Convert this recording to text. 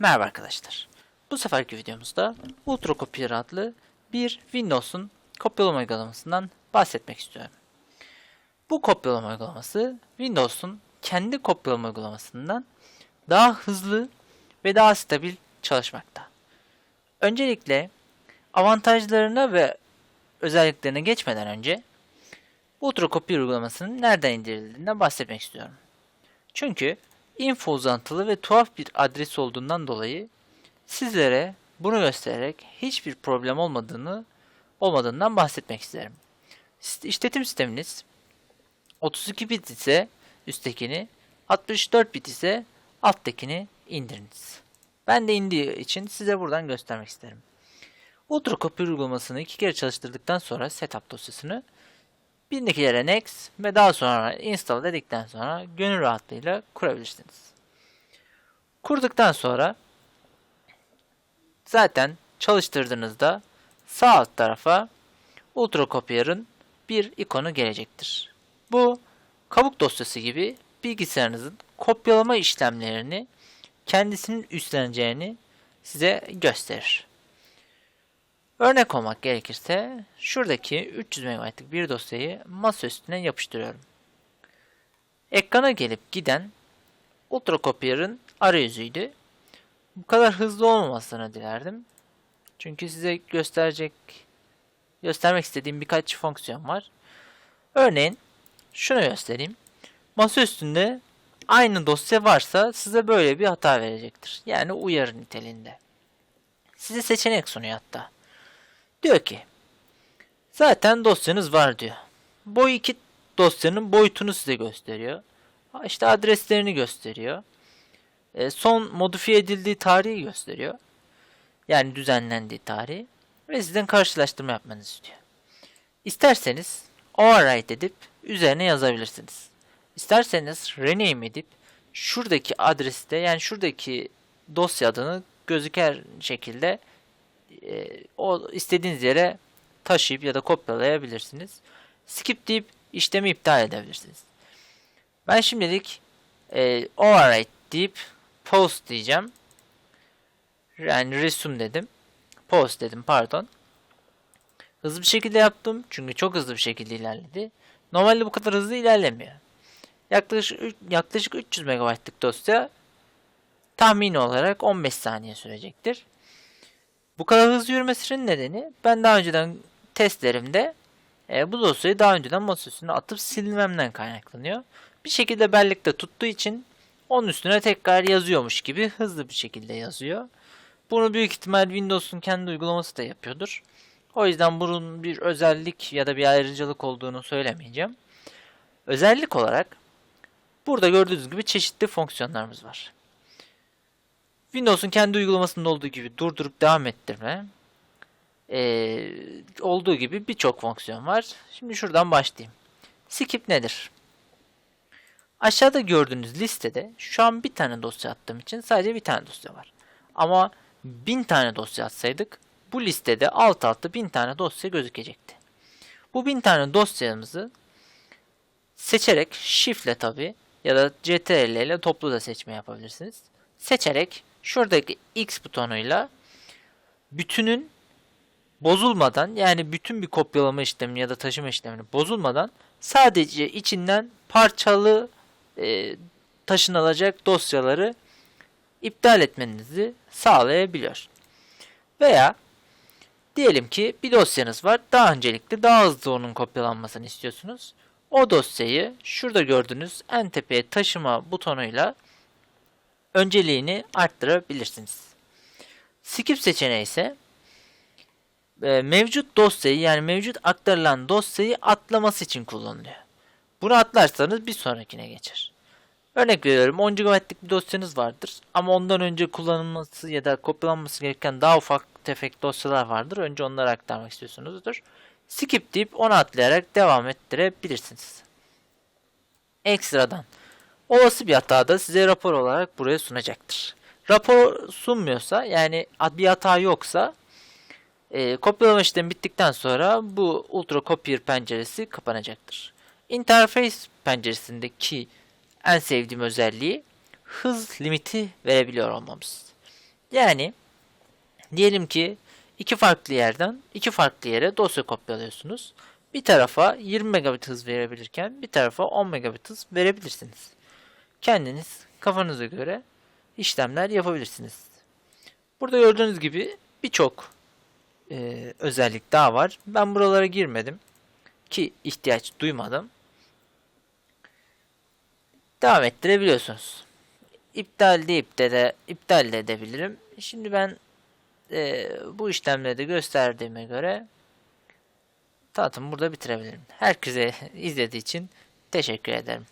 Merhaba arkadaşlar. Bu seferki videomuzda Ultra Copier adlı bir Windows'un kopyalama uygulamasından bahsetmek istiyorum. Bu kopyalama uygulaması Windows'un kendi kopyalama uygulamasından daha hızlı ve daha stabil çalışmakta. Öncelikle avantajlarına ve özelliklerine geçmeden önce Ultra Copier uygulamasının nereden indirildiğinden bahsetmek istiyorum. Çünkü info uzantılı ve tuhaf bir adres olduğundan dolayı sizlere bunu göstererek hiçbir problem olmadığını olmadığından bahsetmek isterim. İst- İşletim sisteminiz 32 bit ise üsttekini, 64 bit ise alttakini indiriniz. Ben de indiği için size buradan göstermek isterim. Ultra Copy uygulamasını iki kere çalıştırdıktan sonra setup dosyasını kere next ve daha sonra install dedikten sonra gönül rahatlığıyla kurabilirsiniz. Kurduktan sonra zaten çalıştırdığınızda sağ alt tarafa Ultra Copier'ın bir ikonu gelecektir. Bu kabuk dosyası gibi bilgisayarınızın kopyalama işlemlerini kendisinin üstleneceğini size gösterir. Örnek olmak gerekirse şuradaki 300 MB'lık bir dosyayı masa üstüne yapıştırıyorum. Ekrana gelip giden Ultra Copier'ın arayüzüydü. Bu kadar hızlı olmamasını dilerdim. Çünkü size gösterecek göstermek istediğim birkaç fonksiyon var. Örneğin şunu göstereyim. Masa üstünde aynı dosya varsa size böyle bir hata verecektir. Yani uyarı niteliğinde. Size seçenek sunuyor hatta. Diyor ki zaten dosyanız var diyor. Bu iki dosyanın boyutunu size gösteriyor. İşte adreslerini gösteriyor. E, son modifiye edildiği tarihi gösteriyor. Yani düzenlendiği tarihi. Ve sizden karşılaştırma yapmanızı istiyor. İsterseniz override edip üzerine yazabilirsiniz. İsterseniz rename edip şuradaki adreste yani şuradaki dosya adını gözüker şekilde e, o istediğiniz yere taşıyıp ya da kopyalayabilirsiniz. Skip deyip işlemi iptal edebilirsiniz. Ben şimdilik e, override deyip post diyeceğim. Yani resume dedim. Post dedim pardon. Hızlı bir şekilde yaptım. Çünkü çok hızlı bir şekilde ilerledi. Normalde bu kadar hızlı ilerlemiyor. Yaklaşık yaklaşık 300 MB'lık dosya tahmini olarak 15 saniye sürecektir. Bu kadar hızlı yürümesinin nedeni ben daha önceden testlerimde e, bu dosyayı daha önceden masa üstüne atıp silmemden kaynaklanıyor. Bir şekilde bellekte tuttuğu için onun üstüne tekrar yazıyormuş gibi hızlı bir şekilde yazıyor. Bunu büyük ihtimal Windows'un kendi uygulaması da yapıyordur. O yüzden bunun bir özellik ya da bir ayrıcalık olduğunu söylemeyeceğim. Özellik olarak burada gördüğünüz gibi çeşitli fonksiyonlarımız var. Windows'un kendi uygulamasında olduğu gibi durdurup devam ettirme ee, olduğu gibi birçok fonksiyon var. Şimdi şuradan başlayayım. Skip nedir? Aşağıda gördüğünüz listede şu an bir tane dosya attığım için sadece bir tane dosya var. Ama bin tane dosya atsaydık bu listede alt alta bin tane dosya gözükecekti. Bu bin tane dosyamızı seçerek Shift ile tabi ya da CTRL ile toplu da seçme yapabilirsiniz. Seçerek şuradaki X butonuyla bütünün bozulmadan yani bütün bir kopyalama işlemi ya da taşıma işlemini bozulmadan sadece içinden parçalı e, taşınılacak dosyaları iptal etmenizi sağlayabiliyor. Veya diyelim ki bir dosyanız var. Daha öncelikle daha hızlı onun kopyalanmasını istiyorsunuz. O dosyayı şurada gördüğünüz en tepeye taşıma butonuyla önceliğini arttırabilirsiniz. Skip seçeneği ise e, mevcut dosyayı yani mevcut aktarılan dosyayı atlaması için kullanılıyor. Bunu atlarsanız bir sonrakine geçer. Örnek veriyorum 10 GB'lik bir dosyanız vardır ama ondan önce kullanılması ya da kopyalanması gereken daha ufak tefek dosyalar vardır. Önce onları aktarmak istiyorsunuzdur. Skip deyip onu atlayarak devam ettirebilirsiniz. Ekstradan olası bir hata da size rapor olarak buraya sunacaktır. Rapor sunmuyorsa yani bir hata yoksa e, kopyalama işlemi bittikten sonra bu Ultra Copier penceresi kapanacaktır. Interface penceresindeki en sevdiğim özelliği hız limiti verebiliyor olmamız. Yani diyelim ki iki farklı yerden iki farklı yere dosya kopyalıyorsunuz. Bir tarafa 20 megabit hız verebilirken bir tarafa 10 megabit hız verebilirsiniz. Kendiniz kafanıza göre işlemler yapabilirsiniz. Burada gördüğünüz gibi birçok e, özellik daha var. Ben buralara girmedim ki ihtiyaç duymadım. Devam ettirebiliyorsunuz. İptal deyip de, de iptal de edebilirim. Şimdi ben e, bu işlemleri de gösterdiğime göre tanıtımı burada bitirebilirim. Herkese izlediği için teşekkür ederim.